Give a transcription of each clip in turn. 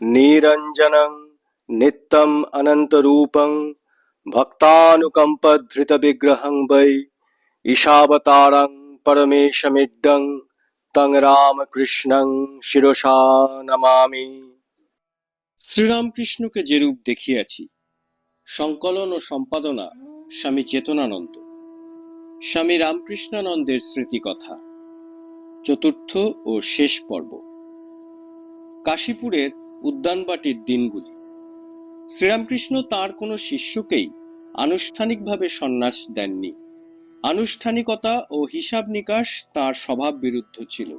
নিরঞ্জনং নিত্যম অনন্তরূপং ভক্তানুকম্পধৃতবিগ্রহং বৈ ঈশাবতারং পরমেশমিড্ডং তং রামকৃষ্ণং শিরসা নমামি শ্রীরামকৃষ্ণকে যেরূপ দেখিয়াছি, সংকলন ও সম্পাদনা স্বামী চেতনানন্দ। স্বামী রামকৃষ্ণানন্দের স্মৃতিকথা, চতুর্থ ও শেষ পর্ব। কাশীপুরের উদ্যানবাটির দিনগুলি। শ্রীরামকৃষ্ণ তার কোনো শিষ্যকেই আনুষ্ঠানিকভাবে সন্ন্যাস দেননি। আনুষ্ঠানিকতা ও হিসাব নিকাশ তার স্বভাব বিরুদ্ধ ছিল।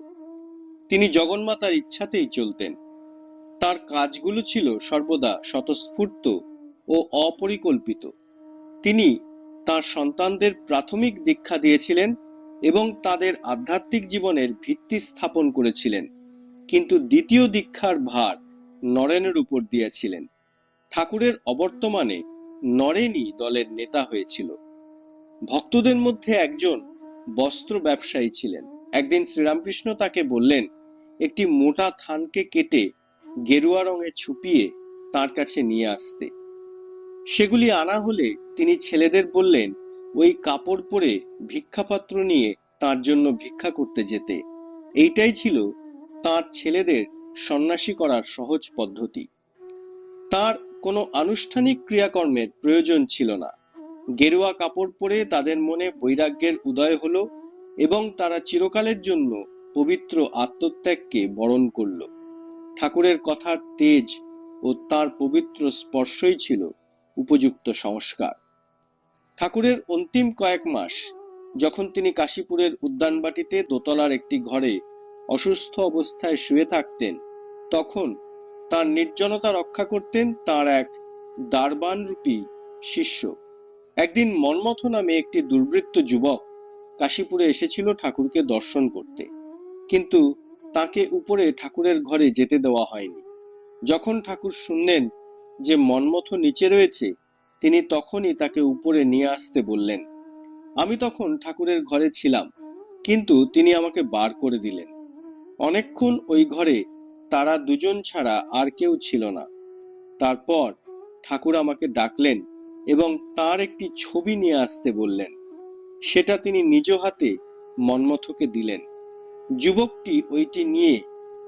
তিনি জগন্মাতার ইচ্ছাতেই চলতেন। তার কাজগুলো ছিল সর্বদা স্বতঃস্ফূর্ত ও অপরিকল্পিত। তিনি তার সন্তানদের প্রাথমিক দীক্ষা দিয়েছিলেন এবং তাদের আধ্যাত্মিক জীবনের ভিত্তি স্থাপন করেছিলেন। কিন্তু দ্বিতীয় দীক্ষার ভার নরেনের উপর দিয়েছিলেন। ঠাকুরের অবর্তমানে নরেনই দলের নেতা হয়েছিল। ভক্তদের মধ্যে একজন বস্ত্র ব্যবসায়ী ছিলেন। একদিন শ্রীরামকৃষ্ণ তাকে বললেন, একটি মোটা থানকে কেটে গেরুয়া রঙে ছুপিয়ে তার কাছে নিয়ে আসতে। সেগুলি আনা হলে তিনি ছেলেদের বললেন, ওই কাপড় পরে ভিক্ষাপাত্র নিয়ে তার জন্য ভিক্ষা করতে যেতে। এইটাই ছিল তার ছেলেদের সন্ন্যাসী করার সহজ পদ্ধতি। তার কোনো আনুষ্ঠানিক ক্রিয়াকর্মের প্রয়োজন ছিল না। গেরুয়া কাপড় পরে তাদের মনে বৈরাগ্যের উদয় হলো এবং তারা চিরকালের জন্য পবিত্র আত্মত্যাগকে বরণ করল। ঠাকুরের কথার তেজ ও তার পবিত্র স্পর্শই ছিল উপযুক্ত সংস্কার। ঠাকুরের অন্তিম কয়েক মাস যখন তিনি কাশীপুরের উদ্যানবাটিতে দোতলার একটি ঘরে অসুস্থ অবস্থায় শুয়ে থাকতেন তখন তার নির্জনতা রক্ষা করতেন তার এক দারবানরূপী শিষ্য। একদিন মন্মথ নামে একটি দুর্বৃত্ত যুবক কাশীপুরে এসেছিল ঠাকুরকে দর্শন করতে। কিন্তু তাকে উপরে ঠাকুরের ঘরে যেতে দেওয়া হয়নি। যখন ঠাকুর শুনলেন যে মন্মথ নিচে রয়েছে, তিনি তখনই তাকে উপরে নিয়ে আসতে বললেন, আমি তখন ঠাকুরের ঘরে ছিলাম, কিন্তু তিনি আমাকে বার করে দিলেন। অনেকক্ষণ ওই ঘরে তারা দুজন ছাড়া আর কেউ ছিল না। তারপর ঠাকুর আমাকে ডাকলেন এবং তার একটি ছবি নিয়ে আসতে বললেন। সেটা তিনি নিজ হাতে মন্মথকে দিলেন। যুবকটি ওইটি নিয়ে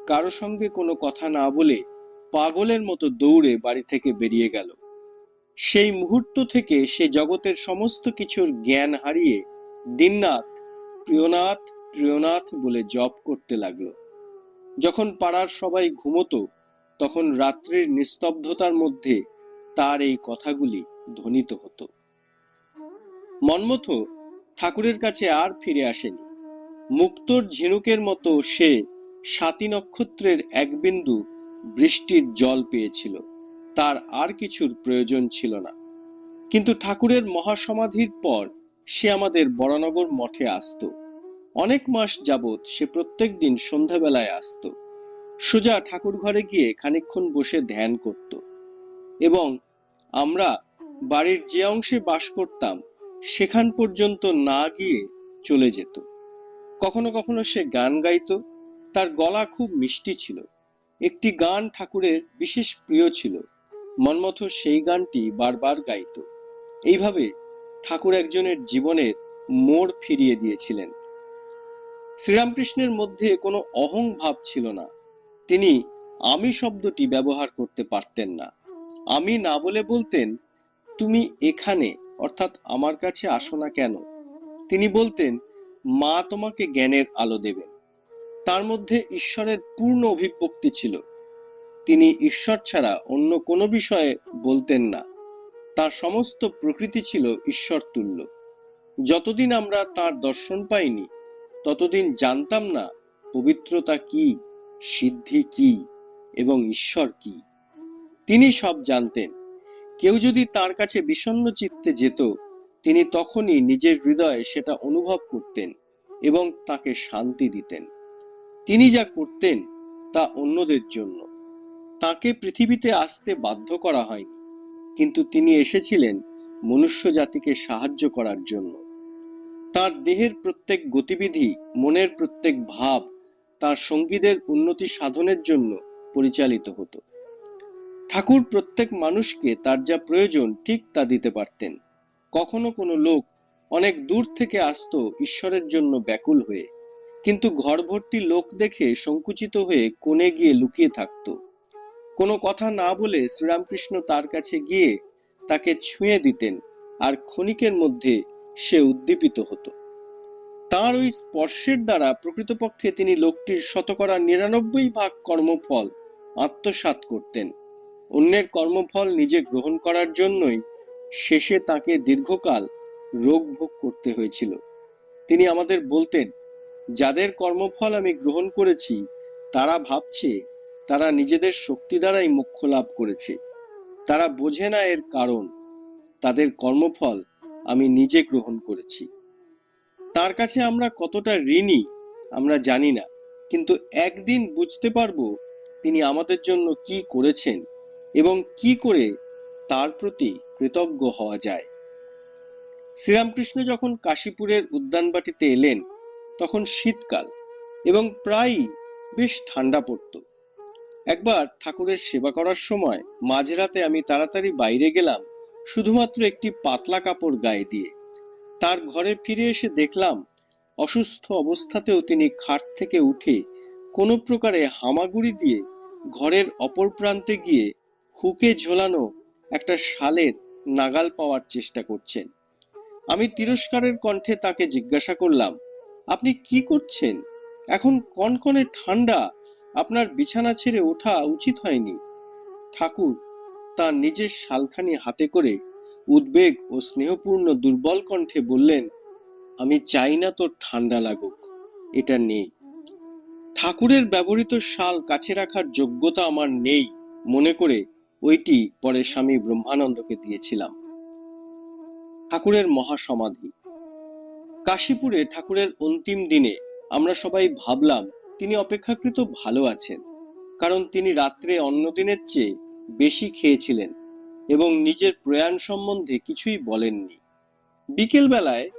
কারও সঙ্গে কোনো কথা না বলে পাগলের মতো দৌড়ে বাড়ি থেকে বেরিয়ে গেল। সেই মুহূর্ত থেকে সে জগতের সমস্ত কিছুর জ্ঞান হারিয়ে দিননাথ, প্রিয়নাথ প্রিয়নাথ বলে জপ করতে লাগল। যখন পাড়ার সবাই ঘুমতো, তখন রাত্রির নিস্তব্ধতার মধ্যে তার এই কথাগুলি ধ্বনিত হতো। মন্মথ ঠাকুরের কাছে আর ফিরে আসেনি। মুক্তোর ঝিনুকের মতো সে সাতি নক্ষত্রের এক বিন্দু বৃষ্টির জল পেয়েছিল। তার আর কিছুর প্রয়োজন ছিল না। কিন্তু ঠাকুরের মহাসমাধির পর সে আমাদের বরানগর মঠে আসত। অনেক মাস যাবৎ সে প্রত্যেক দিন সন্ধ্যাবেলায় আসত। সোজা ঠাকুর ঘরে গিয়ে খানিকক্ষণ বসে ধ্যান করত। এবং আমরা বাড়ির যে অংশে বাস করতাম, সেখান পর্যন্ত না গিয়ে চলে যেত। কখনো কখনো সে গান গাইতো। তার গলা খুব মিষ্টি ছিল। একটি গান ঠাকুরের বিশেষ প্রিয় ছিল। মন্মথ সেই গানটি বারবার গাইত। এইভাবে ঠাকুর একজনের জীবনের মোড় ফিরিয়ে দিয়েছিলেন। শ্রীরামকৃষ্ণের মধ্যে কোনো অহং ভাব ছিল না। তিনি আমি শব্দটি ব্যবহার করতে পারতেন না। আমি না বলে বলতেন, তুমি এখানে, অর্থাৎ আমার কাছে আসো না কেন? তিনি বলতেন, মা তোমাকে জ্ঞানের আলো দেবেন। তার মধ্যে ঈশ্বরের পূর্ণ অভিব্যক্তি ছিল। তিনি ঈশ্বর ছাড়া অন্য কোনো বিষয়ে বলতেন না। তার সমস্ত প্রকৃতি ছিল ঈশ্বর তুল্য যতদিন আমরা তার দর্শন পাইনি ততদিন জানতাম না পবিত্রতা কি, সিদ্ধি কি এবং ঈশ্বর কি। তিনি সব জানতেন। কেউ যদি তার কাছে বিষণ্ণ চিত্তে যেত, তিনি তখনই নিজের হৃদয়ে সেটা অনুভব করতেন এবং তাকে শান্তি দিতেন। তিনি যা করতেন তা অন্যদের জন্য। তাকে পৃথিবীতে আসতে বাধ্য করা হয়নি। কিন্তু তিনি এসেছিলেন মনুষ্য জাতিকে সাহায্য করার জন্য। তার দেহের প্রত্যেক গতিবিধি, মনের প্রত্যেক ভাব তার সঙ্গীদের উন্নতি সাধনের জন্য পরিচালিত হতো। ঠাকুর প্রত্যেক মানুষকে তার যা প্রয়োজন ঠিক তা দিতে পারতেন। কখনো কোনো লোক অনেক দূর থেকে আসতো ঈশ্বরের জন্য ব্যাকুল হয়ে, কিন্তু ঘর ভর্তি লোক দেখে সংকুচিত হয়ে কোণে গিয়ে লুকিয়ে থাকতো। কোনো কথা না বলে শ্রীরামকৃষ্ণ তার কাছে গিয়ে তাকে ছুঁয়ে দিতেন আর ক্ষণিকের মধ্যে সে উদ্দীপিত হতো। তার ওই স্পর্শের দ্বারা প্রকৃতপক্ষে তিনি লোকটির শতকরা নিরানব্বই ভাগ কর্মফল আত্মসাৎ করতেন। অন্যের কর্মফল নিজে গ্রহণ করার জন্যই শেষে তাকে দীর্ঘকাল রোগ ভোগ করতে হয়েছিল। তিনি আমাদের বলতেন, যাদের কর্মফল আমি গ্রহণ করেছি, তারা ভাবছে, তারা নিজেদের শক্তি দ্বারাই মোক্ষ লাভ করেছে। তারা বোঝে না এর কারণ। তাদের কর্মফল আমি নিজে গ্রহণ করেছি। তার কাছে আমরা কতটা ঋণী, আমরা জানি না। কিন্তু একদিন বুঝতে পারব তিনি আমাদের জন্য কি করেছেন এবং কি করে তার প্রতি কৃতজ্ঞ হওয়া যায়। শ্রীরামকৃষ্ণ যখন কাশীপুরের উদ্যানবাটিতে এলেন, তখন শীতকাল এবং প্রায়ই বেশ ঠান্ডা পড়ত। একবার ঠাকুরের সেবা করার সময় মাঝরাতে আমি তাড়াতাড়ি বাইরে গেলাম শুধুমাত্র একটি পাতলা কাপড় গায়ে দিয়ে। তার ঘরে ফিরে এসে দেখলাম, অসুস্থ অবস্থাতেও তিনি খাট থেকে উঠে কোনো প্রকারে হামাগুড়ি দিয়ে ঘরের অপর প্রান্তে গিয়ে হুকে ঝোলানো একটা শালের নাগাল পাওয়ার চেষ্টা করছেন। আমি তিরস্কারের কণ্ঠে তাকে জিজ্ঞাসা করলাম, আপনি কি করছেন? এখন কনকনে ঠান্ডা, আপনার বিছানা ছেড়ে ওঠা উচিত হয়নি। ঠাকুর তার নিজের শালখানি হাতে করে উদ্বেগ ও স্নেহপূর্ণ দুর্বল কণ্ঠে বললেন, আমি চাই না তোর ঠান্ডা লাগুক, এটা নেই। ঠাকুরের ব্যবহৃত শাল কাছে রাখার যোগ্যতা আমার নেই। মনে করে ওইটি পরে স্বামী ব্রহ্মানন্দকে দিয়েছিলাম। ঠাকুরের মহাসমাধি। কাশীপুরে ঠাকুরের অন্তিম দিনে আমরা সবাই ভাবলাম, তিনি অপেক্ষাকৃত ভালো আছেন, কারণ তিনি রাত্রে অন্য দিনের চেয়ে বেশি খেয়েছিলেন এবং নিজের প্রয়াণ সম্বন্ধে কিছুই বলেননি। বিকেলবেলায়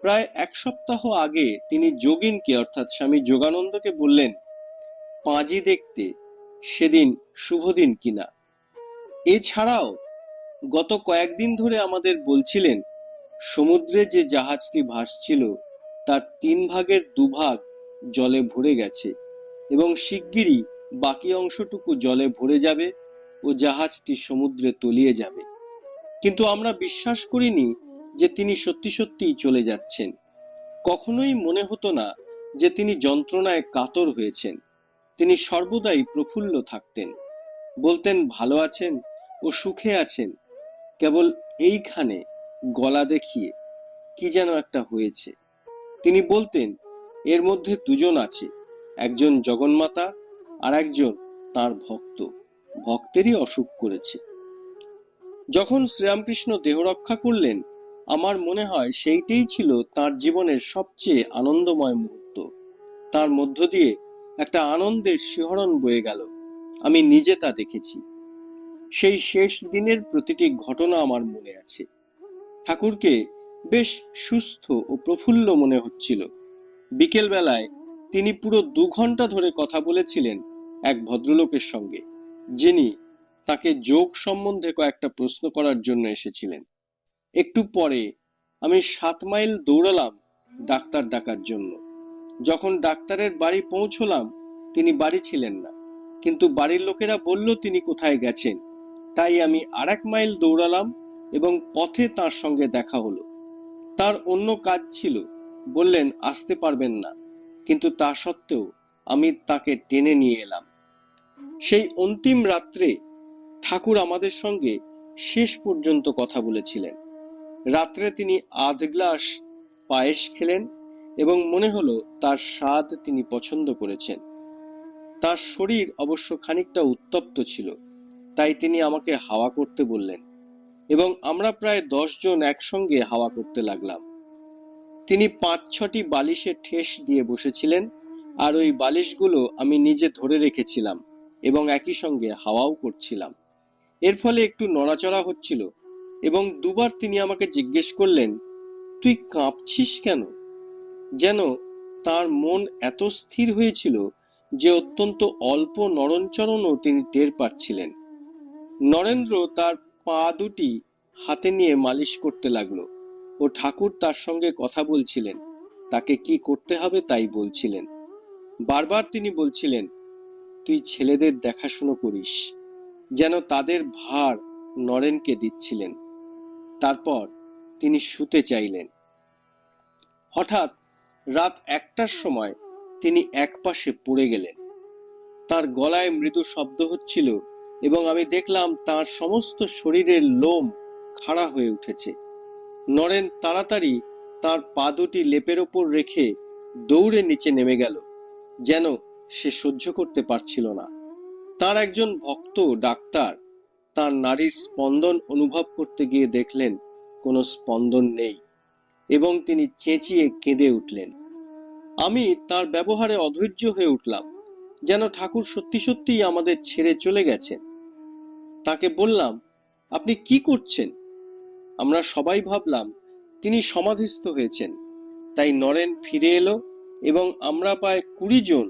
প্রায় এক সপ্তাহ আগে তিনি যোগিনকে, অর্থাৎ স্বামী যোগানন্দকে বললেন, পাঁজি দেখতে সেদিন শুভ দিন কিনা? এছাড়াও গত কয়েকদিন ধরে আমাদের বলছিলেন, সমুদ্রে যে জাহাজটি ভাসছিল, তার তিন ভাগের দুভাগ জলে ভরে গেছে এবং শিগগিরই বাকি অংশটুকু জলে ভরে যাবে ও জাহাজটি সমুদ্রে তলিয়ে যাবে। কিন্তু আমরা বিশ্বাস করিনি যে তিনি সত্যি সত্যিই চলে যাচ্ছেন। কখনোই মনে হতো না যে তিনি যন্ত্রণায় কাতর হয়েছেন। তিনি সর্বদাই প্রফুল্ল থাকতেন। বলতেন, ভালো আছেন ও সুখে আছেন। কেবল এইখানে গলা দেখিয়ে কি যেন একটা হয়েছে। তিনি বলতেন, এর মধ্যে দুজন আছে, একজন জগন্মাতা আর একজন তার ভক্ত। ভক্তেরই অসুখ করেছে। যখন শ্রীরামকৃষ্ণ দেহ রক্ষা করলেন, আমার মনে হয় সেইটাই ছিল তার জীবনের সবচেয়ে আনন্দময় মুহূর্ত। তার মধ্য দিয়ে একটা আনন্দের শিহরণ বয়ে গেল। আমি নিজে তা দেখেছি। সেই শেষ দিনের প্রতিটি ঘটনা আমার মনে আছে। ঠাকুরকে বেশ সুস্থ ও প্রফুল্ল মনে হচ্ছিল। বিকেল বেলায় তিনি পুরো দু ঘণ্টা ধরে কথা বলেছিলেন এক ভদ্রলোকের সঙ্গে। যিনি তাকে যোগ সম্বন্ধে কয়েকটা প্রশ্ন করার জন্য এসেছিলেন। একটু পরে আমি সাত মাইল দৌড়ালাম ডাক্তার ডাকার জন্য। যখন ডাক্তারের বাড়ি পৌঁছলাম, তিনি বাড়ি ছিলেন না। কিন্তু বাড়ির লোকেরা বলল, তিনি কোথায় গেছেন? তাই আমি আর এক মাইল দৌড়ালাম এবং পথে তার সঙ্গে দেখা হলো। তার অন্য কাজ ছিল। বললেন, আসতে পারবেন না। কিন্তু তা সত্ত্বেও আমি তাকে টেনে নিয়ে এলাম। সেই অন্তিম রাত্রে ঠাকুর আমাদের সঙ্গে শেষ পর্যন্ত কথা বলেছিলেন। রাত্রে তিনি আধ গ্লাস পায়েস খেলেন এবং মনে হলো তার স্বাদ তিনি পছন্দ করেছেন। তার শরীর অবশ্য খানিকটা উত্তপ্ত ছিল, তাই তিনি আমাকে হাওয়া করতে বললেন এবং আমরা প্রায় দশ জন একসঙ্গে হাওয়া করতে লাগলাম। তিনি পাঁচ ছটি বালিশে ঠেস দিয়ে বসেছিলেন আর ওই বালিশগুলো আমি নিজে ধরে রেখেছিলাম। এবং একই সঙ্গে হাওয়াও করছিলাম। এর ফলে একটু নড়াচড়া হচ্ছিল এবং দুবার তিনি আমাকে জিজ্ঞেস করলেন, তুই কাঁপছিস কেন? যেন তার মন এত স্থির হয়েছিল যে অত্যন্ত অল্প নরণচরণও তিনি টের পাচ্ছিলেন। নরেন্দ্র তার পা দুটি হাতে নিয়ে মালিশ করতে লাগল ও ঠাকুর তার সঙ্গে কথা বলছিলেন। তাকে কি করতে হবে তাই বলছিলেন। বারবার তিনি বলছিলেন তুই ছেলেদের দেখাশুনো করিস, যেন তাদের ভার নরেনকে দিচ্ছিলেন। তারপর তিনি শুতে চাইলেন। হঠাৎ রাত একটার সময় তিনি একপাশে পড়ে গেলেন। তার গলায় মৃদু শব্দ হচ্ছিল এবং আমি দেখলাম তার সমস্ত শরীরের লোম খাড়া হয়ে উঠেছে। নরেন তাড়াতাড়ি তার পা দুটি লেপের ওপর রেখে দৌড়ে নিচে নেমে গেল, যেন সে সহ্য করতে পারছিল না। তার একজন ভক্ত ডাক্তার তার নারীর স্পন্দন অনুভব করতে গিয়ে দেখলেন, কোনো স্পন্দন নেই এবং তিনি চেঁচিয়ে কেঁদে উঠলেন। আমি তার ব্যবহারে অধৈর্য হয়ে উঠলাম, যেন ঠাকুর সত্যি সত্যিই আমাদের ছেড়ে চলে গেছেন। তাকে বললাম, আপনি কি করছেন? আমরা সবাই ভাবলাম, তিনি সমাধিস্থ হয়েছেন। তাই নরেন ফিরে এলো এবং আমরা প্রায় কুড়ি জন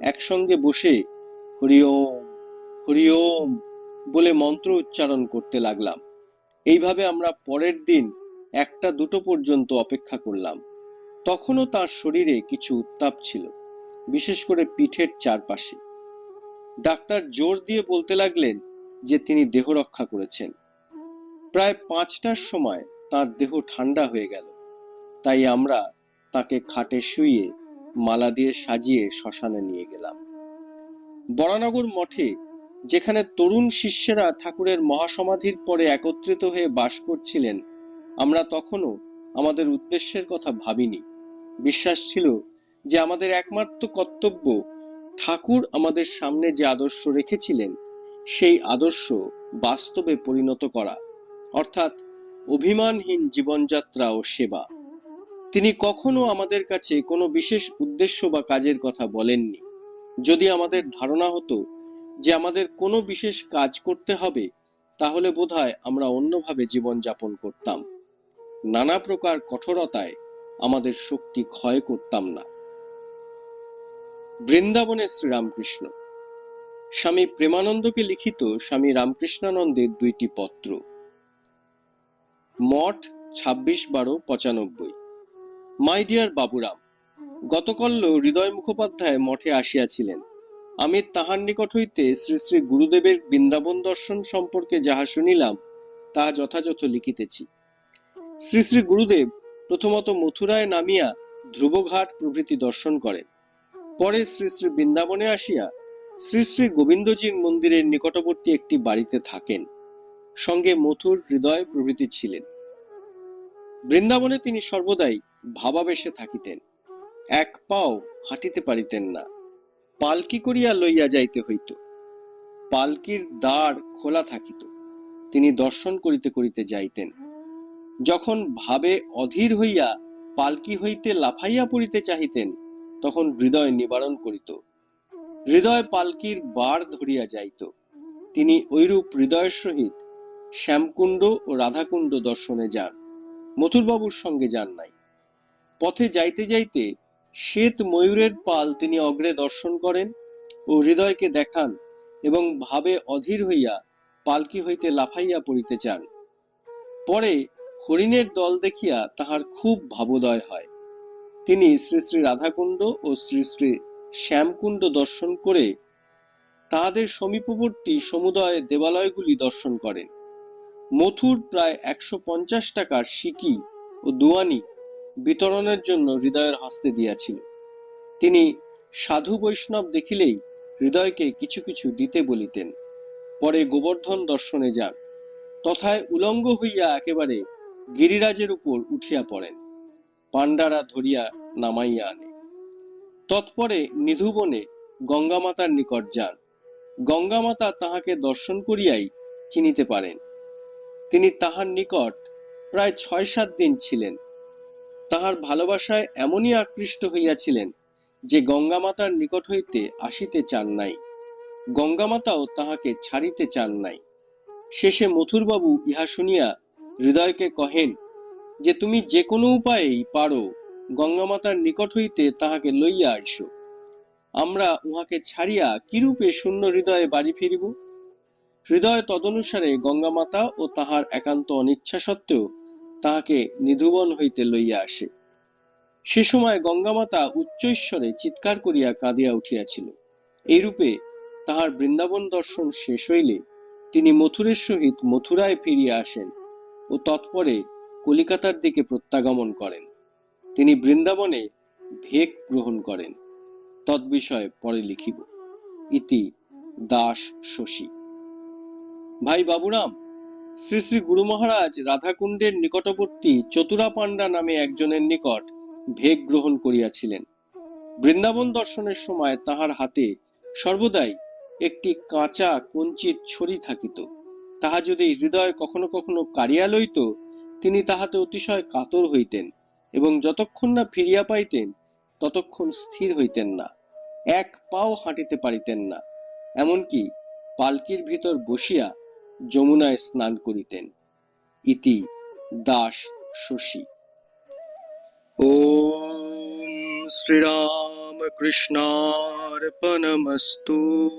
একসঙ্গে বসে হরিওম হরিওম বলে মন্ত্র উচ্চারণ করতে লাগলাম। এইভাবে আমরা পরের দিন একটা দুটো পর্যন্ত অপেক্ষা করলাম। তখনও তার শরীরে কিছু উত্তাপ ছিল, বিশেষ করে পিঠের চারপাশে। ডাক্তার জোর দিয়ে বলতে লাগলেন যে তিনি দেহ রক্ষা করেছেন। প্রায় পাঁচটার সময় তার দেহ ঠান্ডা হয়ে গেল। তাই আমরা তাকে খাটে শুইয়ে মালা দিয়ে সাজিয়ে শ্মশানে নিয়ে গেলাম। বরানগর মঠে, যেখানে তরুণ শিষ্যেরা ঠাকুরের মহাসমাধির পরে একত্রিত হয়ে বাস করছিলেন, আমরা তখনও আমাদের উদ্দেশ্যের কথা ভাবিনি। বিশ্বাস ছিল যে আমাদের একমাত্র কর্তব্য ঠাকুর আমাদের সামনে যে আদর্শ রেখেছিলেন, সেই আদর্শ বাস্তবে পরিণত করা। অর্থাৎ অভিমানহীন জীবনযাত্রা ও সেবা। তিনি কখনো আমাদের কাছে কোনো বিশেষ উদ্দেশ্য বা কাজের কথা বলেননি। যদি আমাদের ধারণা হতো যে আমাদের কোনো বিশেষ কাজ করতে হবে, তাহলে বোধহয় আমরা অন্যভাবে জীবনযাপন করতাম। নানা প্রকার কঠোরতায় আমাদের শক্তি ক্ষয় করতাম না। বৃন্দাবনে শ্রীরামকৃষ্ণ। স্বামী প্রেমানন্দকে লিখিত স্বামী রামকৃষ্ণানন্দের দুইটি পত্র। মঠ ছাব্বিশ বারো পঁচানব্বই। মাই ডিয়ার বাবুরাম গতকল্য হৃদয় মুখোপাধ্যায় মঠে আসিয়াছিলেন। আমি তাহার নিকট হইতে শ্রী শ্রী গুরুদেবের বৃন্দাবন দর্শন সম্পর্কে যাহা শুনিলাম, তাহা যথাযথ লিখিতেছি। শ্রী শ্রী গুরুদেব প্রথমত মথুরায় নামিয়া ধ্রুবঘাট প্রভৃতি দর্শন করেন। পরে শ্রী শ্রী বৃন্দাবনে আসিয়া শ্রী শ্রী গোবিন্দজির মন্দিরের নিকটবর্তী একটি বাড়িতে থাকেন। সঙ্গে মথুর হৃদয় প্রভৃতি ছিলেন। বৃন্দাবনে তিনি সর্বদাই ভাবাবেশে থাকিতেন। এক পাও হাঁটিতে পারিতেন না। পালকি করিয়া লইয়া যাইতে হইত। পালকির দ্বার খোলা থাকিত। তিনি দর্শন করিতে করিতে যাইতেন। যখন ভাবে অধীর হইয়া পালকি হইতে লাফাইয়া পড়িতে চাহিতেন, তখন হৃদয় নিবারণ করিত। হৃদয় পালকির বার ধরিয়া যাইত। তিনি ঐরূপ হৃদয়ের সহিত শ্যামকুণ্ড ও রাধাকুণ্ড দর্শনে যান। মথুরবাবুর সঙ্গে যান নাই। পথে যাইতে যাইতে শ্বেত ময়ূরের পাল তিনি অগ্রে দর্শন করেন ও হৃদয়কে দেখান এবং ভাবে অধীর হইয়া পালকি হইতে লাফাইয়া পড়িতে চান। পরে হরিণের দল দেখিয়া তাহার খুব ভাবোদয় হয়। তিনি শ্রী শ্রী রাধাকুণ্ড ও শ্রী শ্রী শ্যামকুণ্ড দর্শন করে তাহাদের সমীপবর্তী সমুদয় দেবালয়গুলি দর্শন করেন। মথুর প্রায় একশো পঞ্চাশ টাকার সিকি ও দুয়ানি বিতরণের জন্য হৃদয়ের হস্তে দিয়াছিল। তিনি সাধু বৈষ্ণব দেখিলেই হৃদয়কে কিছু কিছু দিতে বলিতেন। পরে গোবর্ধন দর্শনে যান। তথায় উলঙ্গ হইয়া একেবারে গিরিরাজের উপর উঠিয়া পড়েন। পাণ্ডারা ধরিয়া নামাইয়া আনে। তৎপরে নিধুবনে গঙ্গামাতার নিকট যান। গঙ্গামাতা তাহাকে দর্শন করিয়াই চিনিতে পারেন। তিনি তাহার নিকট প্রায় ছয় সাত দিন ছিলেন। তাহার ভালোবাসায় এমনই আকৃষ্ট হইয়াছিলেন যে গঙ্গামাতার নিকট হইতে আসিতে চান নাই। গঙ্গামাতাও তাহাকে ছাড়িতে চান নাই। শেষে মথুরবাবু ইহা শুনিয়া হৃদয়কে কহেন, যে তুমি যে কোনো উপায়েই পারো গঙ্গামাতার নিকট হইতে তাহাকে লইয়া আইসো। আমরা উহাকে ছাড়িয়া কিরূপে শূন্য হৃদয়ে বাড়ি ফিরিব? হৃদয় তদনুসারে গঙ্গামাতা ও তাহার একান্ত অনিচ্ছা সত্ত্বেও তাহাকে নিধুবন হইতে লইয়া আসে। সে সময় গঙ্গামাতা উচ্চৈশ্বরে চিৎকার করিয়া কাঁদিয়া উঠিয়াছিল। এইরূপে তাহার বৃন্দাবন দর্শন শেষ হইলে তিনি মথুরের সহিত মথুরায় ফিরিয়া আসেন ও তৎপরে কলিকাতার দিকে প্রত্যাগমন করেন। তিনি বৃন্দাবনে ভেক গ্রহণ করেন। তৎবিষয়ে পরে লিখিব। ইতি দাস শশী। ভাই বাবুরাম শ্রী শ্রী গুরু মহারাজ রাধাকুণ্ডের নিকটবর্তী চতুরা পাণ্ডা নামে একজনের নিকট ভেগ গ্রহণ করিয়াছিলেন। বৃন্দাবন দর্শনের সময় তাহার হাতে সর্বদাই একটি কাঁচা কঞ্চির ছড়ি থাকিত। তাহা যদি হৃদয় কখনো কখনো কারিয়া লইত, তিনি তাহাতে অতিশয় কাতর হইতেন এবং যতক্ষণ না ফিরিয়া পাইতেন, ততক্ষণ স্থির হইতেন না, এক পাও হাঁটিতে পারিতেন না। এমনকি পালকির ভিতর বসিয়া যমুনায় স্নান করিতেন। ইতি দাস শশী। ও শ্রীরাম কৃষ্ণার্পণমস্তু